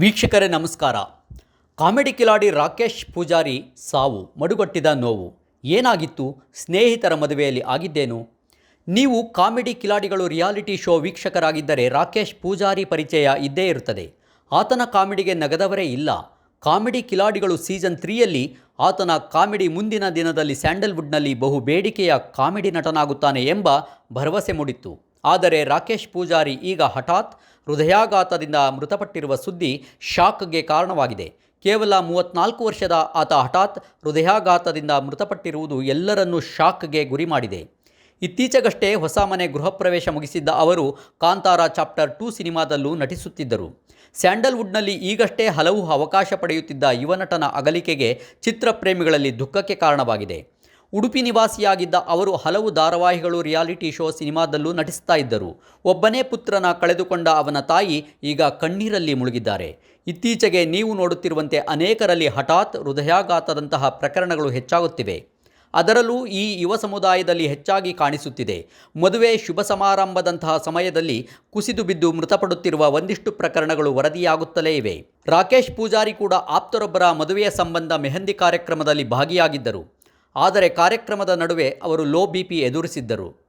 ವೀಕ್ಷಕರೇ, ನಮಸ್ಕಾರ. ಕಾಮಿಡಿ ಕಿಲಾಡಿ ರಾಕೇಶ್ ಪೂಜಾರಿ ಸಾವು, ಮಡುಗಟ್ಟಿದ ನೋವು. ಏನಾಗಿತ್ತು? ಸ್ನೇಹಿತರ ಮದುವೆಯಲ್ಲಿ ಆಗಿದ್ದೇನು? ನೀವು ಕಾಮಿಡಿ ಕಿಲಾಡಿಗಳು ರಿಯಾಲಿಟಿ ಶೋ ವೀಕ್ಷಕರಾಗಿದ್ದರೆ ರಾಕೇಶ್ ಪೂಜಾರಿ ಪರಿಚಯ ಇದ್ದೇ ಇರುತ್ತದೆ. ಆತನ ಕಾಮಿಡಿಗೆ ನಗದವರೇ ಇಲ್ಲ. ಕಾಮಿಡಿ ಕಿಲಾಡಿಗಳು ಸೀಸನ್ ತ್ರೀಯಲ್ಲಿ ಆತನ ಕಾಮಿಡಿ ಮುಂದಿನ ದಿನದಲ್ಲಿ ಸ್ಯಾಂಡಲ್ವುಡ್ನಲ್ಲಿ ಬಹು ಬೇಡಿಕೆಯ ಕಾಮಿಡಿ ನಟನಾಗುತ್ತಾನೆ ಎಂಬ ಭರವಸೆ ಮೂಡಿತ್ತು. ಆದರೆ ರಾಕೇಶ್ ಪೂಜಾರಿ ಈಗ ಹಠಾತ್ ಹೃದಯಾಘಾತದಿಂದ ಮೃತಪಟ್ಟಿರುವ ಸುದ್ದಿ ಶಾಕ್ಗೆ ಕಾರಣವಾಗಿದೆ. ಕೇವಲ ಮೂವತ್ನಾಲ್ಕು ವರ್ಷದ ಆತ ಹಠಾತ್ ಹೃದಯಾಘಾತದಿಂದ ಮೃತಪಟ್ಟಿರುವುದು ಎಲ್ಲರನ್ನೂ ಶಾಕ್ಗೆ ಗುರಿ ಮಾಡಿದೆ. ಇತ್ತೀಚೆಗಷ್ಟೇ ಹೊಸ ಮನೆ ಗೃಹ ಪ್ರವೇಶ ಮುಗಿಸಿದ್ದ ಅವರು ಕಾಂತಾರ ಚಾಪ್ಟರ್ ಟೂ ಸಿನಿಮಾದಲ್ಲೂ ನಟಿಸುತ್ತಿದ್ದರು. ಸ್ಯಾಂಡಲ್ವುಡ್ನಲ್ಲಿ ಈಗಷ್ಟೇ ಹಲವು ಅವಕಾಶ ಪಡೆಯುತ್ತಿದ್ದ ಯುವನಟನ ಅಗಲಿಕೆಗೆ ಚಿತ್ರಪ್ರೇಮಿಗಳಲ್ಲಿ ದುಃಖಕ್ಕೆ ಕಾರಣವಾಗಿದೆ. ಉಡುಪಿ ನಿವಾಸಿಯಾಗಿದ್ದ ಅವರು ಹಲವು ಧಾರಾವಾಹಿಗಳು, ರಿಯಾಲಿಟಿ ಶೋ ಸಿನಿಮಾದಲ್ಲೂ ನಟಿಸ್ತಾ ಇದ್ದರು. ಒಬ್ಬನೇ ಪುತ್ರನ ಕಳೆದುಕೊಂಡ ಅವನ ತಾಯಿ ಈಗ ಕಣ್ಣೀರಲ್ಲಿ ಮುಳುಗಿದ್ದಾರೆ. ಇತ್ತೀಚೆಗೆ ನೀವು ನೋಡುತ್ತಿರುವಂತೆ ಅನೇಕರಲ್ಲಿ ಹಠಾತ್ ಹೃದಯಾಘಾತದಂತಹ ಪ್ರಕರಣಗಳು ಹೆಚ್ಚಾಗುತ್ತಿವೆ. ಅದರಲ್ಲೂ ಈ ಯುವ ಸಮುದಾಯದಲ್ಲಿ ಹೆಚ್ಚಾಗಿ ಕಾಣಿಸುತ್ತಿದೆ. ಮದುವೆ, ಶುಭ ಸಮಾರಂಭದಂತಹ ಸಮಯದಲ್ಲಿ ಕುಸಿದು ಬಿದ್ದು ಮೃತಪಡುತ್ತಿರುವ ಒಂದಿಷ್ಟು ಪ್ರಕರಣಗಳು ವರದಿಯಾಗುತ್ತಲೇ ಇವೆ. ರಾಕೇಶ್ ಪೂಜಾರಿ ಕೂಡ ಆಪ್ತರೊಬ್ಬರ ಮದುವೆಯ ಸಂಬಂಧ ಮೆಹಂದಿ ಕಾರ್ಯಕ್ರಮದಲ್ಲಿ ಭಾಗಿಯಾಗಿದ್ದರು. ಆದರೆ ಕಾರ್ಯಕ್ರಮದ ನಡುವೆ ಅವರು ಲೋ ಬಿ ಪಿ ಎದುರಿಸಿದ್ದರು.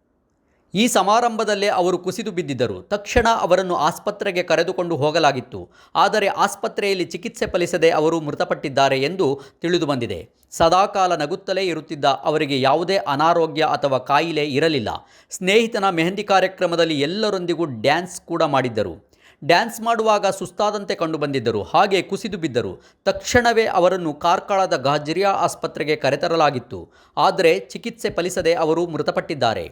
ಈ ಸಮಾರಂಭದಲ್ಲೇ ಅವರು ಕುಸಿದು ಬಿದ್ದಿದ್ದರು. ತಕ್ಷಣ ಅವರನ್ನು ಆಸ್ಪತ್ರೆಗೆ ಕರೆದುಕೊಂಡು ಹೋಗಲಾಗಿತ್ತು. ಆದರೆ ಆಸ್ಪತ್ರೆಯಲ್ಲಿ ಚಿಕಿತ್ಸೆ ಫಲಿಸದೆ ಅವರು ಮೃತಪಟ್ಟಿದ್ದಾರೆ ಎಂದು ತಿಳಿದುಬಂದಿದೆ ಸದಾಕಾಲ ನಗುತ್ತಲೇ ಇರುತ್ತಿದ್ದ ಅವರಿಗೆ ಯಾವುದೇ ಅನಾರೋಗ್ಯ ಅಥವಾ ಕಾಯಿಲೆ ಇರಲಿಲ್ಲ. ಸ್ನೇಹಿತನ ಮೆಹಂದಿ ಕಾರ್ಯಕ್ರಮದಲ್ಲಿ ಎಲ್ಲರೊಂದಿಗೂ ಡ್ಯಾನ್ಸ್ ಕೂಡ ಮಾಡಿದ್ದರು. ಡ್ಯಾನ್ಸ್ ಮಾಡುವಾಗ ಸುಸ್ತಾದಂತೆ ಕಂಡುಬಂದಿದ್ದರು ಹಾಗೆ ಕುಸಿದು ಬಿದ್ದರು. ತಕ್ಷಣವೇ ಅವರನ್ನು ಕಾರ್ಕಳದ ಗಾಜರಿಯಾ ಆಸ್ಪತ್ರೆಗೆ ಕರೆತರಲಾಗಿತ್ತು. ಆದರೆ ಚಿಕಿತ್ಸೆ ಫಲಿಸದೆ ಅವರು ಮೃತಪಟ್ಟಿದ್ದಾರೆ.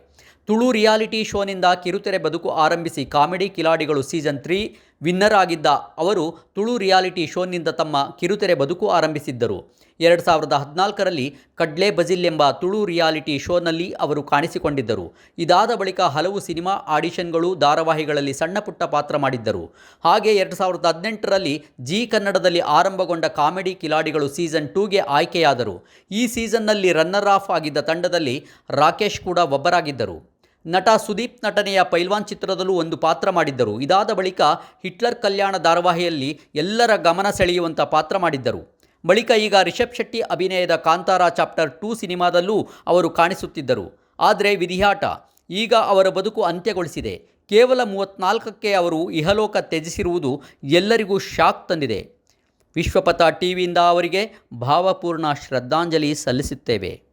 ತುಳು ರಿಯಾಲಿಟಿ ಶೋನಿಂದ ಕಿರುತೆರೆ ಬದುಕು ಆರಂಭಿಸಿ comedy Khiladigalu season three winner ಆಗಿದ್ದ ಅವರು ತುಳು ರಿಯಾಲಿಟಿ ಶೋನಿಂದ ತಮ್ಮ ಕಿರುತೆರೆ ಬದುಕು ಆರಂಭಿಸಿದ್ದರು. ಎರಡು ಸಾವಿರದ ಹದಿನಾಲ್ಕರಲ್ಲಿ ಕಡ್ಲೆ ಬಜಿಲ್ ಎಂಬ ತುಳು ರಿಯಾಲಿಟಿ ಶೋನಲ್ಲಿ ಅವರು ಕಾಣಿಸಿಕೊಂಡಿದ್ದರು. ಇದಾದ ಬಳಿಕ ಹಲವು ಸಿನಿಮಾ ಆಡಿಷನ್ಗಳು ಧಾರಾವಾಹಿಗಳಲ್ಲಿ ಸಣ್ಣ ಪುಟ್ಟ ಪಾತ್ರ ಮಾಡಿದ್ದರು. ಹಾಗೆ ಎರಡು ಸಾವಿರದ ಹದಿನೆಂಟರಲ್ಲಿ ಜಿ ಕನ್ನಡದಲ್ಲಿ ಆರಂಭಗೊಂಡ ಕಾಮಿಡಿ ಕಿಲಾಡಿಗಳು ಸೀಸನ್ ಟೂಗೆ ಆಯ್ಕೆಯಾದರು. ಈ ಸೀಸನ್ನಲ್ಲಿ ರನ್ನರ್ ಆಫ್ ಆಗಿದ್ದ ತಂಡದಲ್ಲಿ ರಾಕೇಶ್ ಕೂಡ ಒಬ್ಬರಾಗಿದ್ದರು. ನಟ ಸುದೀಪ್ ನಟನೆಯ ಪೈಲ್ವಾನ್ ಚಿತ್ರದಲ್ಲೂ ಒಂದು ಪಾತ್ರ ಮಾಡಿದ್ದರು. ಇದಾದ ಬಳಿಕ ಹಿಟ್ಲರ್ ಕಲ್ಯಾಣ ಧಾರಾವಾಹಿಯಲ್ಲಿ ಎಲ್ಲರ ಗಮನ ಸೆಳೆಯುವಂಥ ಪಾತ್ರ ಮಾಡಿದ್ದರು. ಬಳಿಕ ಈಗ ರಿಷಬ್ ಶೆಟ್ಟಿ ಅಭಿನಯದ ಕಾಂತಾರ ಚಾಪ್ಟರ್ ಟೂ ಸಿನಿಮಾದಲ್ಲೂ ಅವರು ಕಾಣಿಸುತ್ತಿದ್ದರು. ಆದರೆ ವಿಧಿಯಾಟ. ಈಗ ಅವರ ಬದುಕು ಅಂತ್ಯಗೊಳಿಸಿದೆ. ಕೇವಲ ಮೂವತ್ತ್ನಾಲ್ಕಕ್ಕೆ ಅವರು ಇಹಲೋಕ ತ್ಯಜಿಸಿರುವುದು ಎಲ್ಲರಿಗೂ ಶಾಕ್ ತಂದಿದೆ. ವಿಶ್ವಪಥ ಟಿವಿಯಿಂದ ಅವರಿಗೆ ಭಾವಪೂರ್ಣ ಶ್ರದ್ಧಾಂಜಲಿ ಸಲ್ಲಿಸುತ್ತೇವೆ.